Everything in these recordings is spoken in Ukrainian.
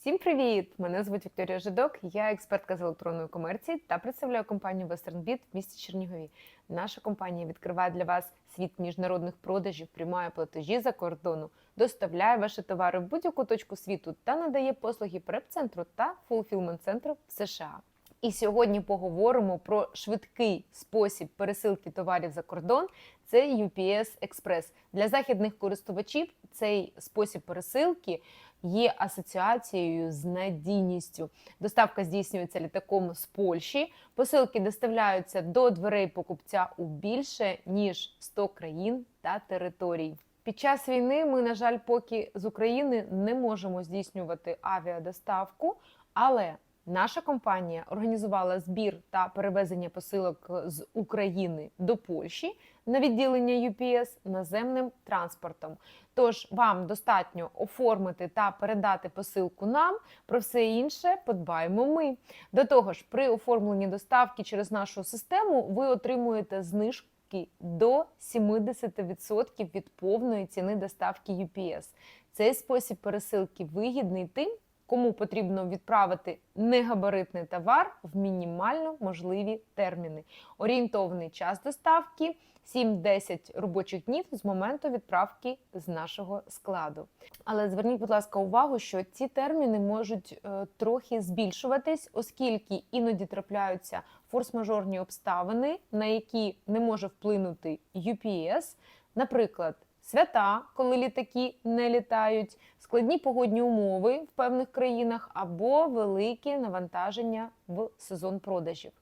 Всім привіт! Мене звуть Вікторія Жидок, я експертка з електронної комерції та представляю компанію WesternBit в місті Чернігові. Наша компанія відкриває для вас світ міжнародних продажів, приймає платежі за кордону, доставляє ваші товари в будь-яку точку світу та надає послуги преп-центру та фулфілмент-центру в США. І сьогодні поговоримо про швидкий спосіб пересилки товарів за кордон. Це UPS Express. Для західних користувачів цей спосіб пересилки є асоціацією з надійністю. Доставка здійснюється літаком з Польщі. Посилки доставляються до дверей покупця у більше ніж 100 країн та територій. Під час війни ми, на жаль, поки з України не можемо здійснювати авіадоставку, але Наша компанія організувала збір та перевезення посилок з України до Польщі на відділення UPS наземним транспортом. Тож вам достатньо оформити та передати посилку нам. Про все інше подбаємо ми. До того ж, при оформленні доставки через нашу систему ви отримуєте знижки до 70% від повної ціни доставки UPS. Цей спосіб пересилки вигідний тим, кому потрібно відправити негабаритний товар в мінімально можливі терміни. Орієнтовний час доставки 7-10 робочих днів з моменту відправки з нашого складу. Але зверніть, будь ласка, увагу, що ці терміни можуть е, трохи збільшуватись, оскільки іноді трапляються форс-мажорні обставини, на які не може вплинути UPS, наприклад. Свята, коли літаки не літають, складні погодні умови в певних країнах або велике навантаження в сезон продажів.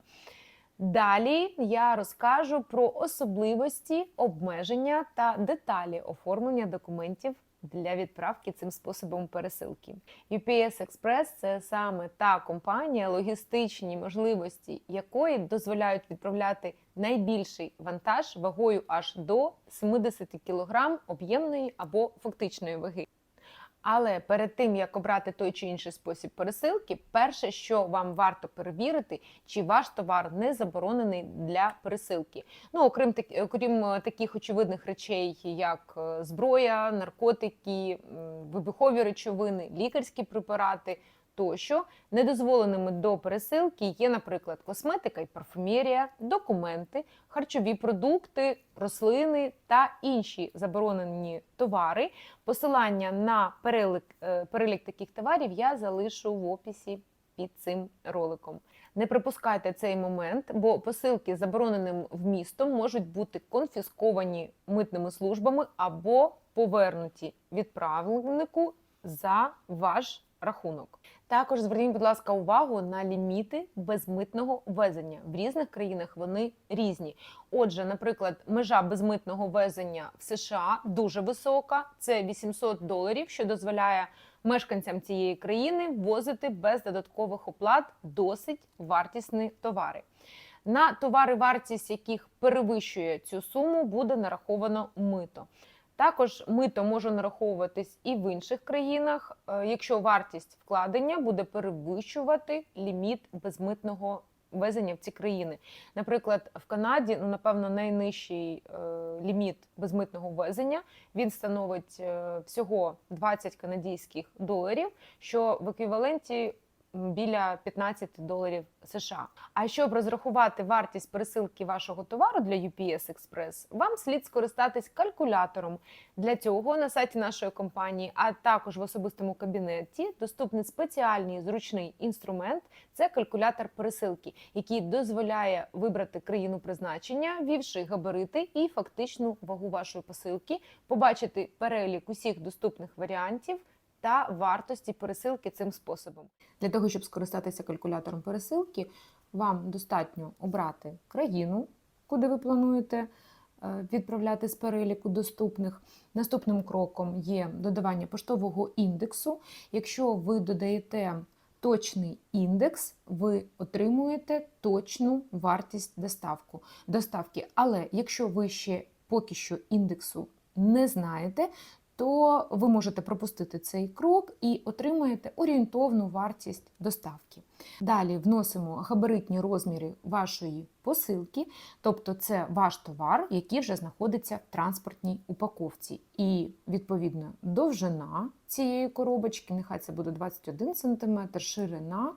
Далі я розкажу про особливості обмеження та деталі оформлення документів для відправки цим способом пересилки. UPS Express – це саме та компанія, логістичні можливості якої дозволяють відправляти найбільший вантаж вагою аж до 70 кг об'ємної або фактичної ваги. Але перед тим як обрати той чи інший спосіб пересилки, перше, що вам варто перевірити, чи ваш товар не заборонений для пересилки. Ну, окрім окрім таких очевидних речей, як е, зброя, наркотики, вибухові речовини, лікарські препарати. Тощо недозволеними до пересилки є, наприклад, косметика і парфумерія, документи, харчові продукти, рослини та інші заборонені товари. Посилання на перелік, е, перелік таких товарів я залишу в описі під цим роликом. Не припускайте цей момент, бо посилки з забороненим вмістом можуть бути конфісковані митними службами або повернуті відправнику за ваш рахунок. Також зверніть, будь ласка, увагу на ліміти безмитного везення. В різних країнах вони різні. Отже, наприклад, межа безмитного везення в США дуже висока це 800 доларів, що дозволяє мешканцям цієї країни ввозити без додаткових оплат досить вартісні товари. На товари, вартість яких перевищує цю суму, буде нараховано мито. Також мито може нараховуватись і в інших країнах, е, якщо вартість вкладення буде перевищувати ліміт безмитного везення в ці країни. Наприклад, в Канаді, ну напевно, найнижчий е, ліміт безмитного ввезення він становить е, всього 20 канадійських доларів, що в еквіваленті біля 15 доларів США. А щоб розрахувати вартість пересилки вашого товару для UPS Express, вам слід скористатись калькулятором. Для цього на сайті нашої компанії, а також в особистому кабінеті, доступний спеціальний зручний інструмент це калькулятор пересилки, який дозволяє вибрати країну призначення, вівши габарити і фактичну вагу вашої посилки, побачити перелік усіх доступних варіантів та вартості пересилки цим способом. Для того, щоб скористатися калькулятором пересилки, вам достатньо обрати країну, куди ви плануєте е, відправляти з переліку доступних. Наступним кроком є додавання поштового індексу. Якщо ви додаєте точний індекс, ви отримуєте точну вартість доставку, доставки. Але якщо ви ще поки що індексу не знаєте, то ви можете пропустити цей крок і отримаєте орієнтовну вартість доставки. Далі вносимо габаритні розміри вашої посилки, тобто це ваш товар, який вже знаходиться в транспортній упаковці. І відповідно довжина цієї коробочки, нехай це буде 21 см, ширина,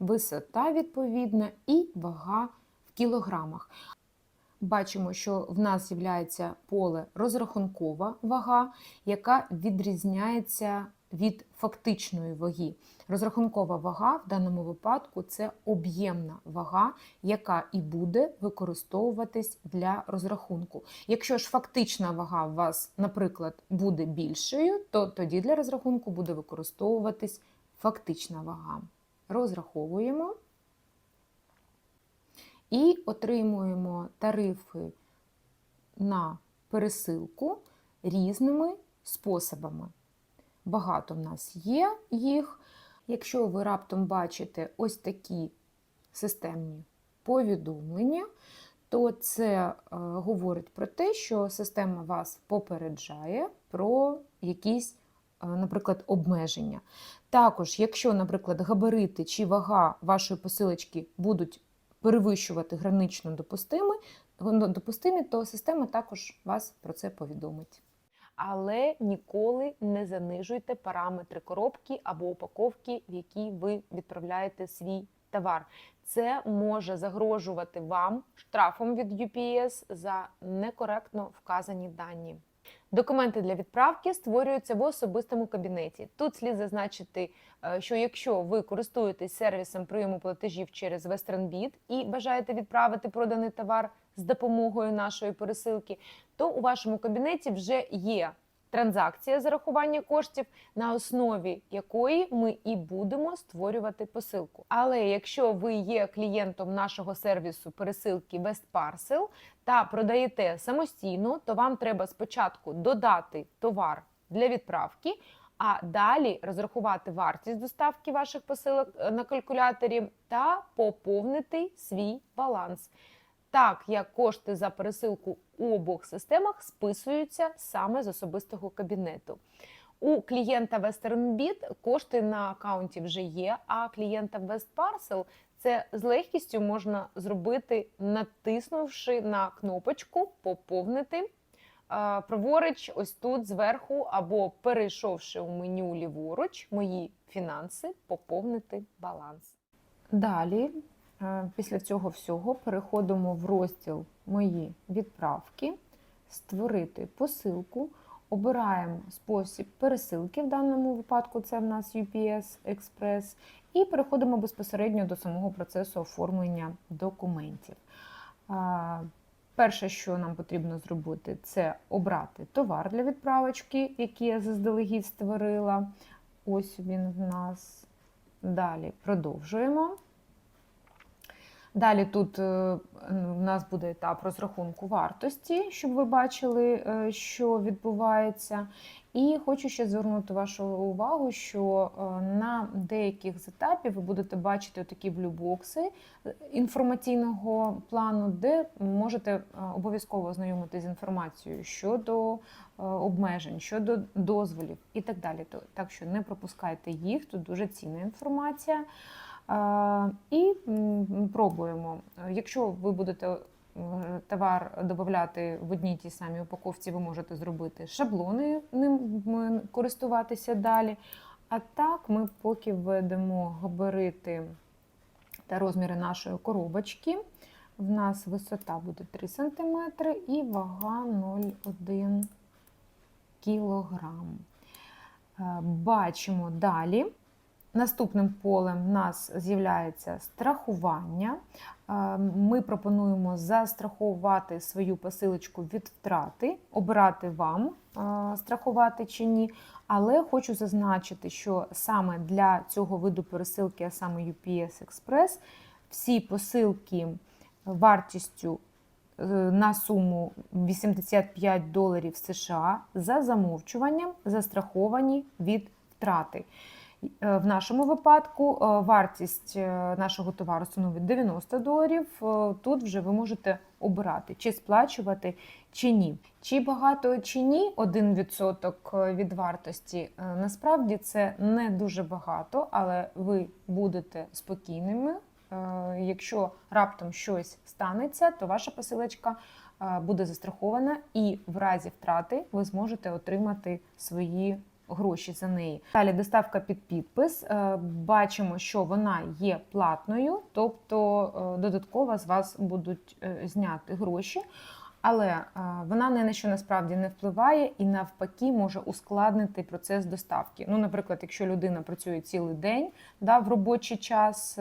висота відповідна і вага в кілограмах. Бачимо, що в нас з'являється поле розрахункова вага, яка відрізняється від фактичної ваги. Розрахункова вага в даному випадку це об'ємна вага, яка і буде використовуватись для розрахунку. Якщо ж фактична вага у вас, наприклад, буде більшою, то тоді для розрахунку буде використовуватись фактична вага. Розраховуємо і отримуємо тарифи на пересилку різними способами. Багато в нас є їх. Якщо ви раптом бачите ось такі системні повідомлення, то це е, говорить про те, що система вас попереджає про якісь, е, наприклад, обмеження. Також, якщо, наприклад, габарити чи вага вашої посилочки будуть перевищувати гранично допустимі, допустимі, то система також вас про це повідомить. Але ніколи не занижуйте параметри коробки або упаковки, в якій ви відправляєте свій товар. Це може загрожувати вам штрафом від UPS за некоректно вказані дані. Документи для відправки створюються в особистому кабінеті. Тут слід зазначити, е, що якщо ви користуєтесь сервісом прийому платежів через WesternBit і бажаєте відправити проданий товар з допомогою нашої пересилки, то у вашому кабінеті вже є транзакція зарахування коштів, на основі якої ми і будемо створювати посилку. Але якщо ви є клієнтом нашого сервісу пересилки WestParcel та продаєте самостійно, то вам треба спочатку додати товар для відправки. А далі розрахувати вартість доставки ваших посилок е, на калькуляторі та поповнити свій баланс так як кошти за пересилку у обох системах списуються саме з особистого кабінету. У клієнта WesternBit кошти на аккаунті вже є, а клієнта WestParcel це з легкістю можна зробити, натиснувши на кнопочку Поповнити. Праворуч, ось тут зверху, або перейшовши у меню ліворуч, мої фінанси, поповнити баланс. Далі після цього всього переходимо в розділ Мої відправки, створити посилку, обираємо спосіб пересилки, в даному випадку це в нас UPS Express, і переходимо безпосередньо до самого процесу оформлення документів. Е, перше, що нам потрібно зробити, це обрати товар для відправочки, який я заздалегідь створила. Ось він в нас. Далі продовжуємо. Далі тут е, в нас буде етап розрахунку вартості, щоб ви бачили, е, що відбувається. І хочу ще звернути вашу увагу, що е, на деяких з етапів ви будете бачити такі блюбокси інформаційного плану, де можете обов'язково ознайомитися з інформацією щодо обмежень, щодо дозволів і так далі. Так що не пропускайте їх, тут дуже цінна інформація. І пробуємо. Якщо ви будете е, товар додати в одній тій самій упаковці, ви можете зробити шаблони, ним користуватися далі. А так, ми поки введемо габарити та розміри нашої коробочки. В нас висота буде 3 см і вага 0,1 кг. Е, бачимо далі. Наступним полем в нас з'являється страхування. Е, ми пропонуємо застрахувати свою посилочку від втрати, обирати вам, е, страхувати чи ні. Але хочу зазначити, що саме для цього виду пересилки, а саме UPS Express, всі посилки вартістю е, на суму 85 доларів США за замовчуванням застраховані від втрати. Е, В нашому випадку е, вартість е, нашого товару становить 90 доларів. Тут вже ви можете обирати, чи сплачувати, чи ні. Чи багато чи ні, 1% від вартості. Насправді це не дуже багато, але ви будете спокійними. Якщо раптом щось станеться, то ваша посилочка буде застрахована, і в разі втрати ви зможете отримати свої гроші за неї. Далі доставка під підпис. Е, Бачимо, що вона є платною, тобто е, додатково з вас будуть е, зняти гроші. Але вона ні на що насправді не впливає і навпаки може ускладнити процес доставки. Ну, наприклад, якщо людина працює цілий день да, в робочий час,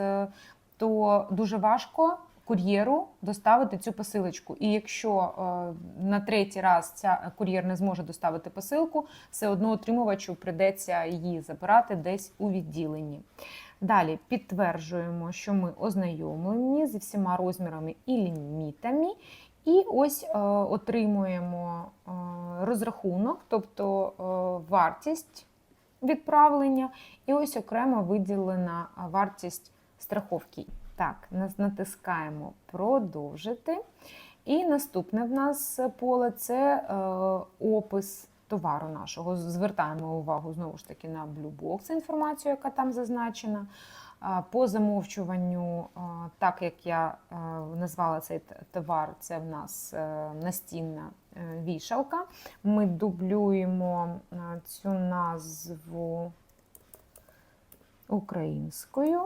то дуже важко кур'єру доставити цю посилочку. І якщо е, на третій раз ця кур'єр не зможе доставити посилку, все одно отримувачу придеться її забирати десь у відділенні. Далі підтверджуємо, що ми ознайомлені зі всіма розмірами і лімітами. І ось е, отримуємо е, розрахунок, тобто е, вартість відправлення, і ось окремо виділена е, вартість страховки. Так, натискаємо продовжити. І наступне в нас поле це е, опис товару нашого. Звертаємо увагу знову ж таки на Blue Box, інформацію, яка там зазначена. По замовчуванню, так як я е, назвала цей товар, це в нас е, настінна вішалка. Ми дублюємо цю назву українською.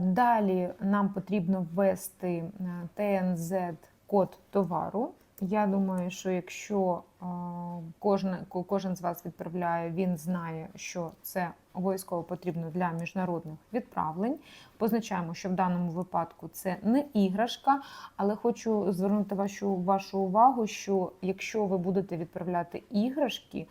Далі нам потрібно ввести ТНЗ-код товару. Я думаю, що якщо е, кожен, кожен з вас відправляє, він знає, що це обов'язково потрібно для міжнародних відправлень. Позначаємо, що в даному випадку це не іграшка, але хочу звернути вашу, вашу увагу, що якщо ви будете відправляти іграшки, е,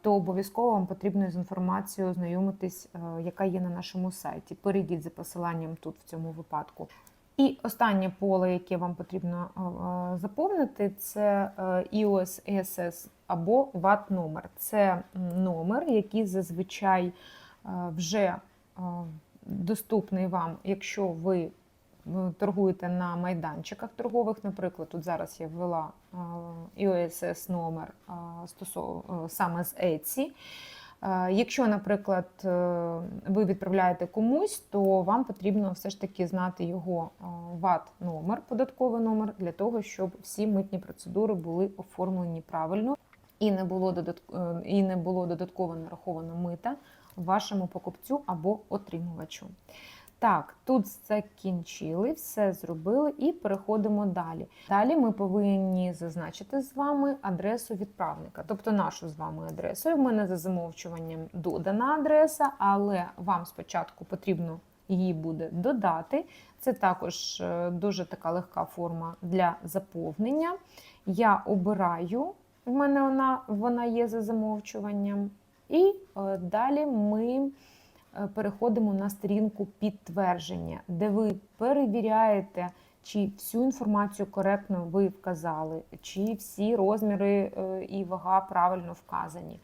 то обов'язково вам потрібно з інформацією ознайомитись, е, яка є на нашому сайті. Перейдіть за посиланням тут в цьому випадку. І останнє поле, яке вам потрібно е, е, заповнити, це EOS ESS або VAT номер. Це номер, який зазвичай вже доступний вам, якщо ви торгуєте на майданчиках торгових. Наприклад, тут зараз я ввела EOSS номер саме з Etsy. Якщо, наприклад, е, ви відправляєте комусь, то вам потрібно все ж таки знати його ВАТ номер, податковий номер, для того, щоб всі митні процедури були оформлені правильно і не було додатк- е, і не було додатково нараховано мита вашому покупцю або отримувачу. Так, тут закінчили, все зробили і переходимо далі. Далі ми повинні зазначити з вами адресу відправника, тобто нашу з вами адресу. У мене за замовчуванням додана адреса, але вам спочатку потрібно її буде додати. Це також е, дуже така легка форма для заповнення. Я обираю, в мене вона, вона є за замовчуванням. І е, далі ми переходимо на сторінку підтвердження, де ви перевіряєте, чи всю інформацію коректно ви вказали, чи всі розміри е, і вага правильно вказані,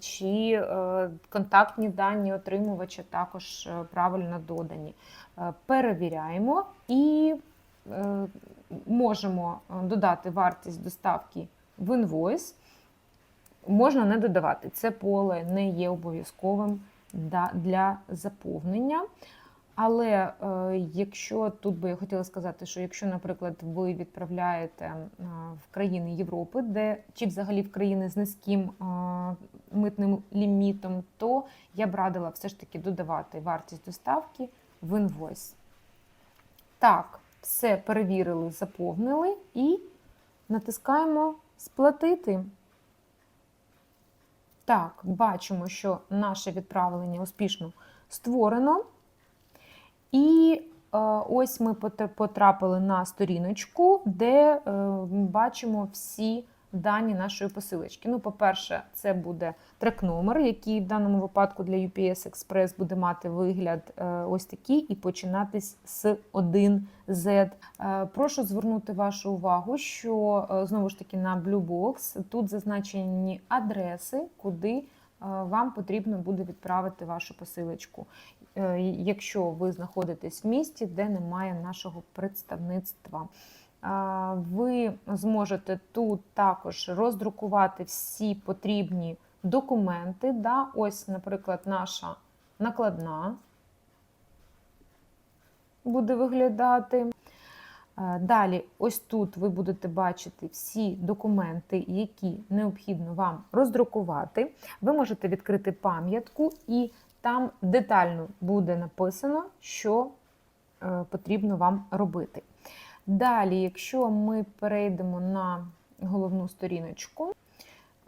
чи е, контактні дані отримувача також е, правильно додані. Е, Перевіряємо і е, можемо е, додати вартість доставки в інвойс. Можна не додавати. Це поле не є обов'язковим для заповнення. Але е, якщо тут би я хотіла сказати, що якщо, наприклад, ви відправляєте е, в країни Європи, де чи взагалі в країни з низьким е, митним лімітом, то я б радила все ж таки додавати вартість доставки в інвойс. Так, все перевірили, заповнили і натискаємо сплатити. Так, бачимо, що наше відправлення успішно створено. І е, ось ми потрапили на сторіночку, де е, бачимо всі дані нашої посилочки. Ну, по-перше, це буде трек-номер, який в даному випадку для UPS Express буде мати вигляд е, ось такий і починатись з 1Z. Е, Прошу звернути вашу увагу, що е, знову ж таки на Blue Box тут зазначені адреси, куди вам потрібно буде відправити вашу посилочку. Якщо ви знаходитесь в місті, де немає нашого представництва. Ви зможете тут також роздрукувати всі потрібні документи. Да? Ось, наприклад, наша накладна буде виглядати. Е, Далі, ось тут ви будете бачити всі документи, які необхідно вам роздрукувати. Ви можете відкрити пам'ятку, і там детально буде написано, що е, потрібно вам робити. Далі, якщо ми перейдемо на головну сторіночку,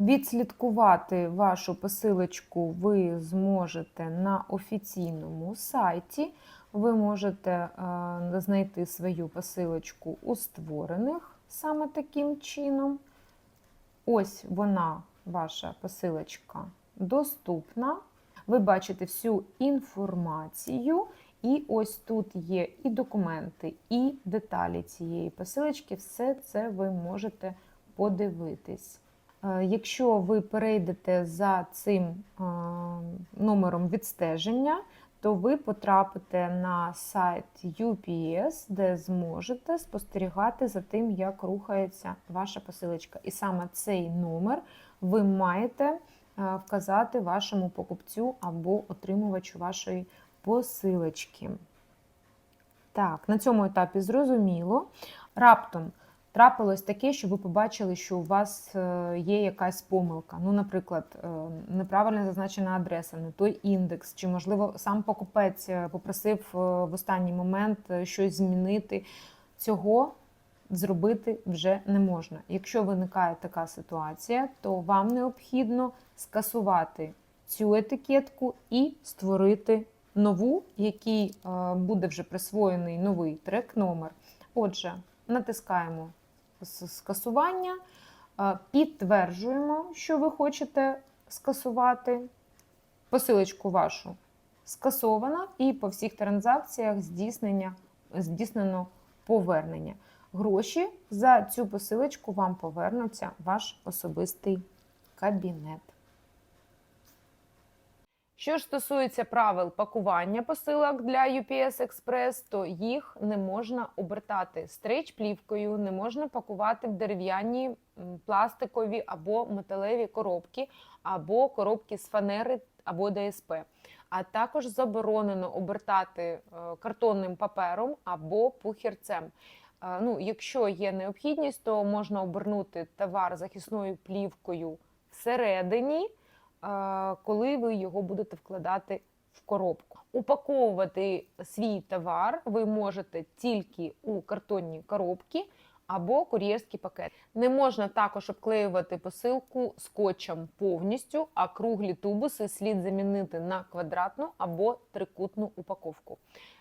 відслідкувати вашу посилочку ви зможете на офіційному сайті. Ви можете е, знайти свою посилочку у створених саме таким чином. Ось вона, ваша посилочка, доступна. Ви бачите всю інформацію, і ось тут є і документи, і деталі цієї посилочки. Все це ви можете подивитись. Е, Якщо ви перейдете за цим е, номером відстеження, то ви потрапите на сайт UPS, де зможете спостерігати за тим, як рухається ваша посилочка. І саме цей номер ви маєте е, вказати вашому покупцю або отримувачу вашої посилочки. Так, на цьому етапі зрозуміло. Раптом трапилось таке, що ви побачили, що у вас е, є якась помилка. Ну, наприклад, е, неправильно зазначена адреса, не той індекс, чи, можливо, сам покупець е, попросив в останній момент щось змінити. Цього зробити вже не можна. Якщо виникає така ситуація, то вам необхідно скасувати цю етикетку і створити нову, який е, буде вже присвоєний новий трек-номер. Отже, натискаємо скасування, е, підтверджуємо, що ви хочете скасувати посилочку вашу. Скасовано, і по всіх транзакціях здійснення, здійснено повернення. Гроші за цю посилочку вам повернуться ваш особистий кабінет. Що ж стосується правил пакування посилок для UPS Express, то їх не можна обертати стрейч-плівкою, не можна пакувати в дерев'яні пластикові або металеві коробки, або коробки з фанери або ДСП. А також заборонено обертати е, картонним папером або пухірцем. Е, Ну, якщо є необхідність, то можна обернути товар захисною плівкою всередині коли ви його будете вкладати в коробку. Упаковувати свій товар ви можете тільки у картонні коробки або кур'єрський пакет. Не можна також обклеювати посилку скотчем повністю, а круглі тубуси слід замінити на квадратну або трикутну упаковку.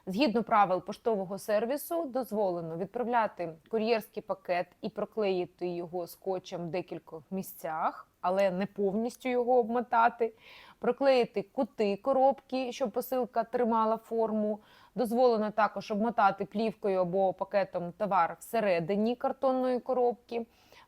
Згідно правил поштового сервісу, дозволено відправляти кур'єрський пакет і проклеїти його скотчем в декількох місцях, але не повністю його обмотати. Проклеїти кути коробки, щоб посилка тримала форму. Дозволено також обмотати плівкою або пакетом товар всередині картонної коробки.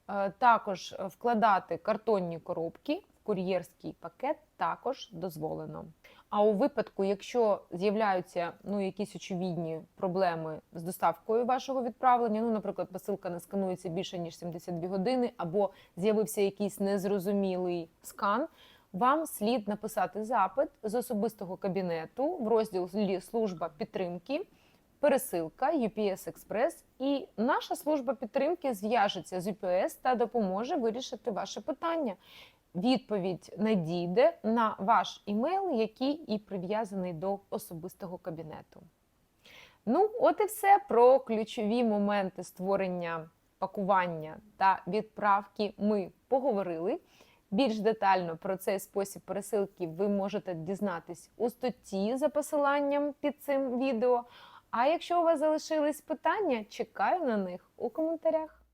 Е, Також вкладати картонні коробки в кур'єрський пакет також дозволено. А у випадку, якщо з'являються ну, якісь очевидні проблеми з доставкою вашого відправлення, ну, наприклад, посилка не сканується більше ніж 72 години, або з'явився якийсь незрозумілий скан, вам слід написати запит з особистого кабінету в розділі служба підтримки. Пересилка UPS Express і наша служба підтримки зв'яжеться з UPS та допоможе вирішити ваше питання. Відповідь надійде на ваш імейл, який і прив'язаний до особистого кабінету. Ну, от і все про ключові моменти створення пакування та відправки ми поговорили. Більш детально про цей спосіб пересилки ви можете дізнатись у статті за посиланням під цим відео. А якщо у вас залишились питання, чекаю на них у коментарях.